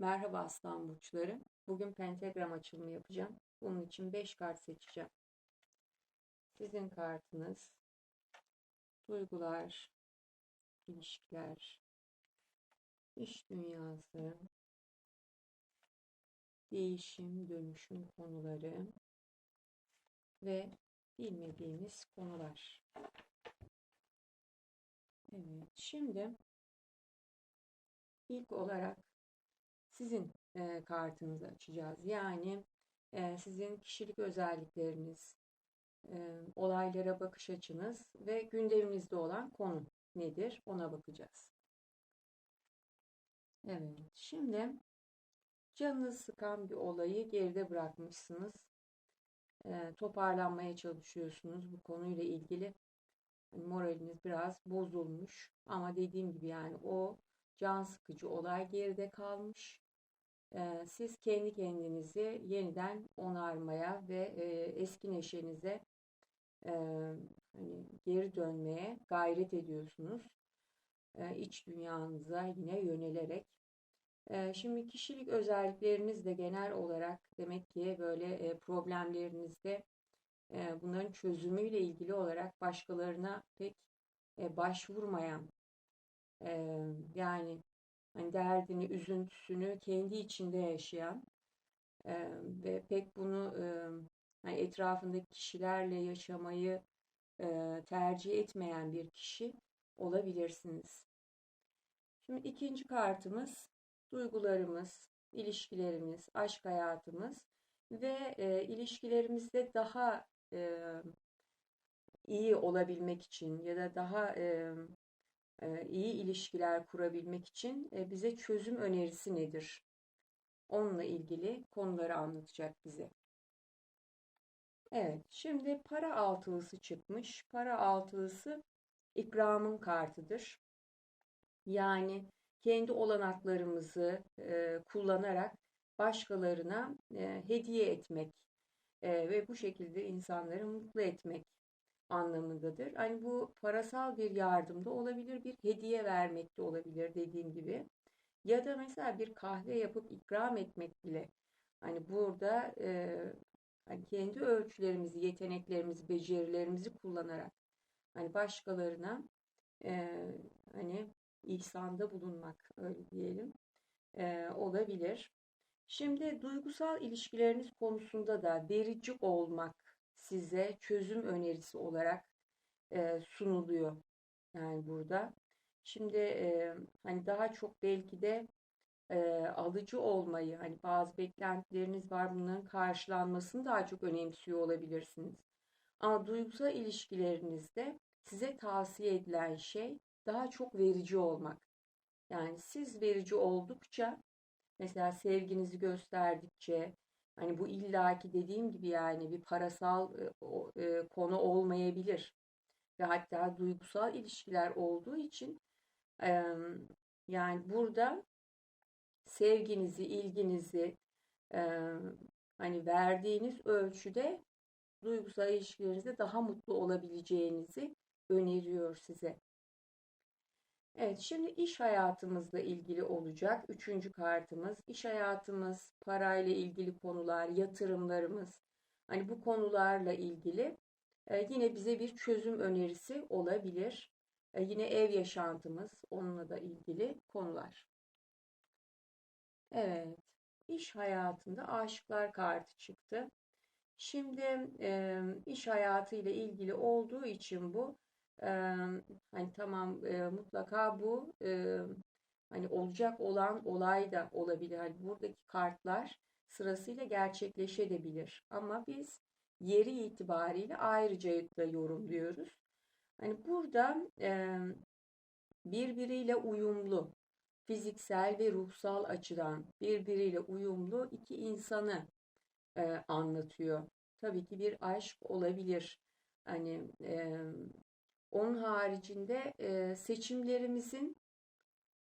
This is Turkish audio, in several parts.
Merhaba aslan burçları. Bugün pentagram açılımı yapacağım. Bunun için 5 kart seçeceğim. Sizin kartınız duygular, ilişkiler, iş dünyası, değişim, dönüşüm konuları ve bilmediğimiz konular. Evet, şimdi ilk olarak sizin e, kartınızı açacağız. Yani e, sizin kişilik özellikleriniz, e, olaylara bakış açınız ve gündeminizde olan konu nedir ona bakacağız. Evet, şimdi canınız sıkan bir olayı geride bırakmışsınız. E, toparlanmaya çalışıyorsunuz bu konuyla ilgili. Moraliniz biraz bozulmuş ama dediğim gibi yani o can sıkıcı olay geride kalmış siz kendi kendinizi yeniden onarmaya ve eski neşenize hani geri dönmeye gayret ediyorsunuz. iç dünyanıza yine yönelerek. Şimdi kişilik özellikleriniz de genel olarak demek ki böyle problemlerinizde bunların çözümüyle ilgili olarak başkalarına pek başvurmayan yani hani derdini, üzüntüsünü kendi içinde yaşayan e, ve pek bunu e, hani etrafındaki kişilerle yaşamayı e, tercih etmeyen bir kişi olabilirsiniz. Şimdi ikinci kartımız duygularımız, ilişkilerimiz, aşk hayatımız ve e, ilişkilerimizde daha e, iyi olabilmek için ya da daha e, iyi ilişkiler kurabilmek için bize çözüm önerisi nedir? Onunla ilgili konuları anlatacak bize. Evet, şimdi para altılısı çıkmış. Para altılısı ikramın kartıdır. Yani kendi olanaklarımızı e, kullanarak başkalarına e, hediye etmek e, ve bu şekilde insanları mutlu etmek anlamındadır. Hani bu parasal bir yardım da olabilir, bir hediye vermek de olabilir dediğim gibi. Ya da mesela bir kahve yapıp ikram etmek bile. Hani burada e, hani kendi ölçülerimizi, yeteneklerimizi, becerilerimizi kullanarak hani başkalarına e, hani ihsanda bulunmak öyle diyelim e, olabilir. Şimdi duygusal ilişkileriniz konusunda da verici olmak size çözüm önerisi olarak e, sunuluyor. Yani burada. Şimdi e, hani daha çok belki de e, alıcı olmayı, hani bazı beklentileriniz var bunların karşılanmasını daha çok önemsiyor olabilirsiniz. Ama duygusal ilişkilerinizde size tavsiye edilen şey daha çok verici olmak. Yani siz verici oldukça, mesela sevginizi gösterdikçe, Hani bu illaki dediğim gibi yani bir parasal e, konu olmayabilir. Ve hatta duygusal ilişkiler olduğu için yani burada sevginizi, ilginizi hani verdiğiniz ölçüde duygusal ilişkilerinizde daha mutlu olabileceğinizi öneriyor size. Evet, şimdi iş hayatımızla ilgili olacak. Üçüncü kartımız. İş hayatımız, parayla ilgili konular, yatırımlarımız. Hani bu konularla ilgili e, yine bize bir çözüm önerisi olabilir. E, yine ev yaşantımız, onunla da ilgili konular. Evet, iş hayatında aşıklar kartı çıktı. Şimdi iş hayatı ile ilgili olduğu için bu hani tamam mutlaka bu hani olacak olan olay da olabilir. Hani buradaki kartlar sırasıyla gerçekleşebilir. Ama biz yeri itibariyle ayrıca da yorumluyoruz. Hani burada birbiriyle uyumlu, fiziksel ve ruhsal açıdan birbiriyle uyumlu iki insanı anlatıyor. Tabii ki bir aşk olabilir. Hani onun haricinde e, seçimlerimizin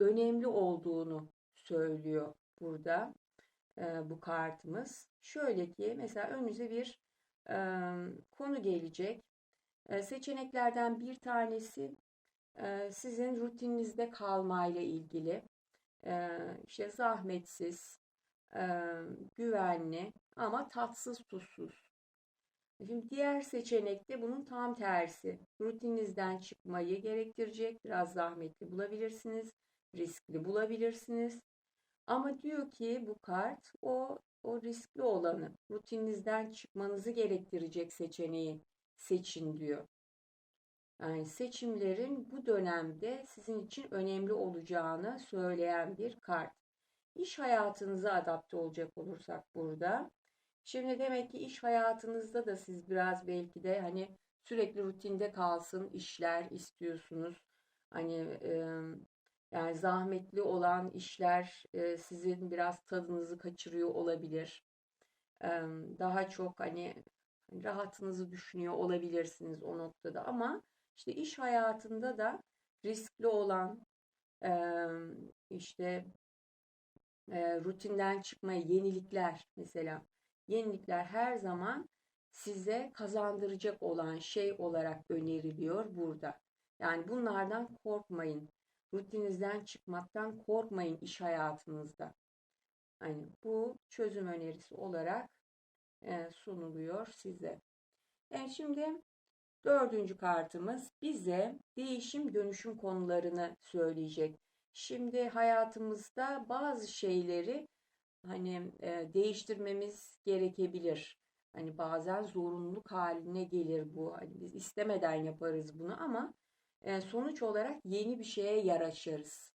önemli olduğunu söylüyor burada e, bu kartımız. Şöyle ki mesela önünüze bir e, konu gelecek. E, seçeneklerden bir tanesi e, sizin rutininizde kalmayla ilgili. e, işte zahmetsiz, e, güvenli ama tatsız tuzsuz. Şimdi diğer seçenek de bunun tam tersi. Rutininizden çıkmayı gerektirecek. Biraz zahmetli bulabilirsiniz. Riskli bulabilirsiniz. Ama diyor ki bu kart o o riskli olanı, rutininizden çıkmanızı gerektirecek seçeneği seçin diyor. Yani seçimlerin bu dönemde sizin için önemli olacağını söyleyen bir kart. İş hayatınıza adapte olacak olursak burada. Şimdi demek ki iş hayatınızda da siz biraz belki de hani sürekli rutinde kalsın işler istiyorsunuz. Hani e, yani zahmetli olan işler e, sizin biraz tadınızı kaçırıyor olabilir. E, daha çok hani rahatınızı düşünüyor olabilirsiniz o noktada ama işte iş hayatında da riskli olan e, işte e, rutinden çıkmaya yenilikler mesela yenilikler her zaman size kazandıracak olan şey olarak öneriliyor burada. Yani bunlardan korkmayın. Rutininizden çıkmaktan korkmayın iş hayatınızda. Hani bu çözüm önerisi olarak e, sunuluyor size. Evet şimdi dördüncü kartımız bize değişim dönüşüm konularını söyleyecek. Şimdi hayatımızda bazı şeyleri hani e, değiştirmemiz gerekebilir. Hani bazen zorunluluk haline gelir bu. Hani biz istemeden yaparız bunu ama e, sonuç olarak yeni bir şeye yaraşırız.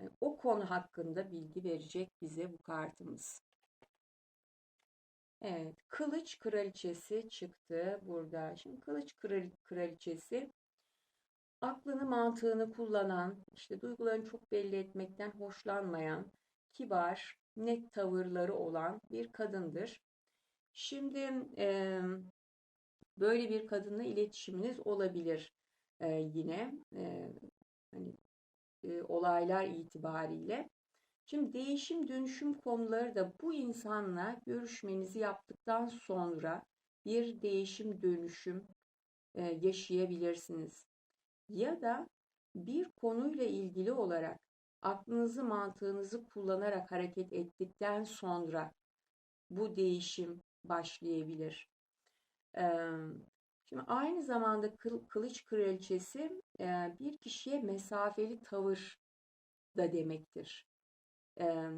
Yani o konu hakkında bilgi verecek bize bu kartımız. Evet, kılıç kraliçesi çıktı burada. Şimdi kılıç kraliçesi aklını mantığını kullanan, işte duygularını çok belli etmekten hoşlanmayan, kibar, net tavırları olan bir kadındır. Şimdi e, böyle bir kadınla iletişiminiz olabilir e, yine e, hani e, olaylar itibariyle. Şimdi değişim dönüşüm konuları da bu insanla görüşmenizi yaptıktan sonra bir değişim dönüşüm e, yaşayabilirsiniz. Ya da bir konuyla ilgili olarak aklınızı mantığınızı kullanarak hareket ettikten sonra bu değişim başlayabilir. Şimdi aynı zamanda kılıç kraliçesi bir kişiye mesafeli tavır da demektir.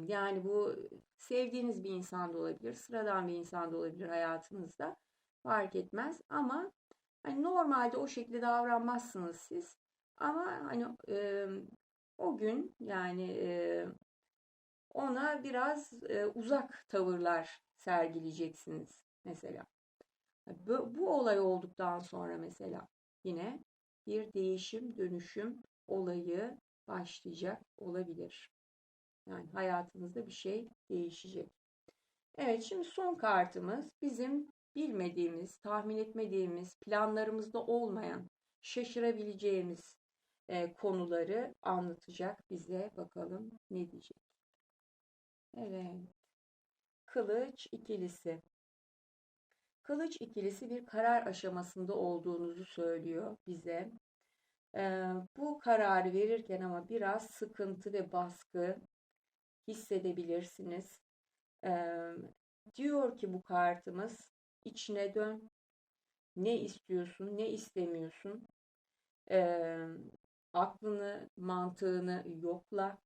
Yani bu sevdiğiniz bir insan da olabilir, sıradan bir insan da olabilir hayatınızda. Fark etmez ama hani normalde o şekilde davranmazsınız siz. Ama hani o gün yani ona biraz uzak tavırlar sergileyeceksiniz mesela. Bu, bu olay olduktan sonra mesela yine bir değişim, dönüşüm olayı başlayacak olabilir. Yani hayatınızda bir şey değişecek. Evet şimdi son kartımız bizim bilmediğimiz, tahmin etmediğimiz, planlarımızda olmayan, şaşırabileceğimiz e, konuları anlatacak bize. Bakalım ne diyecek. Evet. Kılıç ikilisi. Kılıç ikilisi bir karar aşamasında olduğunuzu söylüyor bize. Ee, bu kararı verirken ama biraz sıkıntı ve baskı hissedebilirsiniz. Ee, diyor ki bu kartımız içine dön. Ne istiyorsun, ne istemiyorsun? Ee, aklını, mantığını yokla.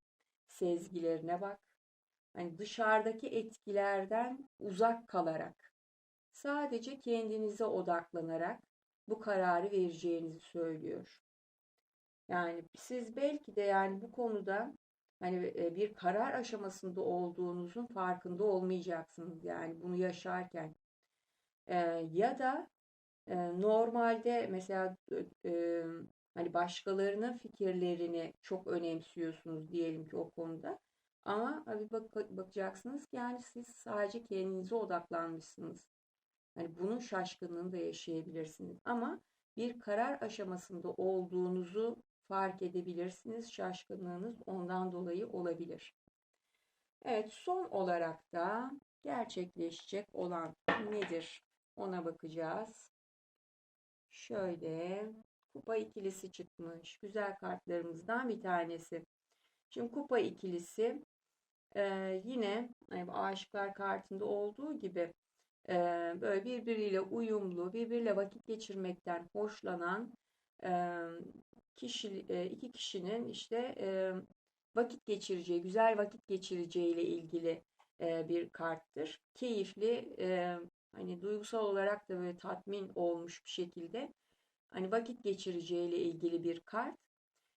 Sezgilerine bak. Hani dışarıdaki etkilerden uzak kalarak sadece kendinize odaklanarak bu kararı vereceğinizi söylüyor. Yani siz belki de yani bu konuda hani e, bir karar aşamasında olduğunuzun farkında olmayacaksınız yani bunu yaşarken. Ee, ya da e, normalde mesela e, hani başkalarının fikirlerini çok önemsiyorsunuz diyelim ki o konuda. Ama bir bak bakacaksınız ki yani siz sadece kendinize odaklanmışsınız. Hani bunun şaşkınlığını da yaşayabilirsiniz. Ama bir karar aşamasında olduğunuzu fark edebilirsiniz. Şaşkınlığınız ondan dolayı olabilir. Evet son olarak da gerçekleşecek olan nedir? Ona bakacağız. Şöyle kupa ikilisi çıkmış. Güzel kartlarımızdan bir tanesi. Şimdi kupa ikilisi e, yine hani aşıklar kartında olduğu gibi e, böyle birbiriyle uyumlu, birbiriyle vakit geçirmekten hoşlanan e, kişi, e, iki kişinin işte e, vakit geçireceği, güzel vakit geçireceği ile ilgili e, bir karttır. Keyifli, e, hani duygusal olarak da böyle tatmin olmuş bir şekilde hani vakit geçireceği ile ilgili bir kart.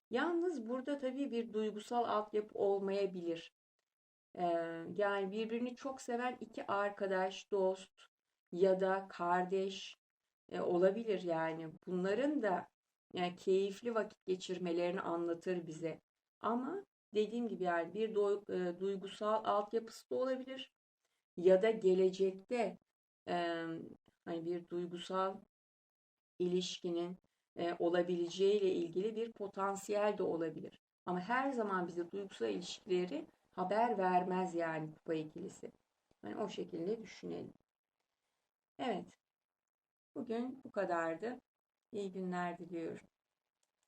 Yalnız burada tabii bir duygusal altyapı olmayabilir. Ee, yani birbirini çok seven iki arkadaş, dost ya da kardeş e, olabilir yani. Bunların da yani keyifli vakit geçirmelerini anlatır bize. Ama dediğim gibi yani bir do, e, duygusal altyapısı da olabilir. Ya da gelecekte e, hani bir duygusal ilişkinin e, olabileceği ile ilgili bir potansiyel de olabilir. Ama her zaman bize duygusal ilişkileri haber vermez yani kupa ikilisi. Yani o şekilde düşünelim. Evet. Bugün bu kadardı. İyi günler diliyorum.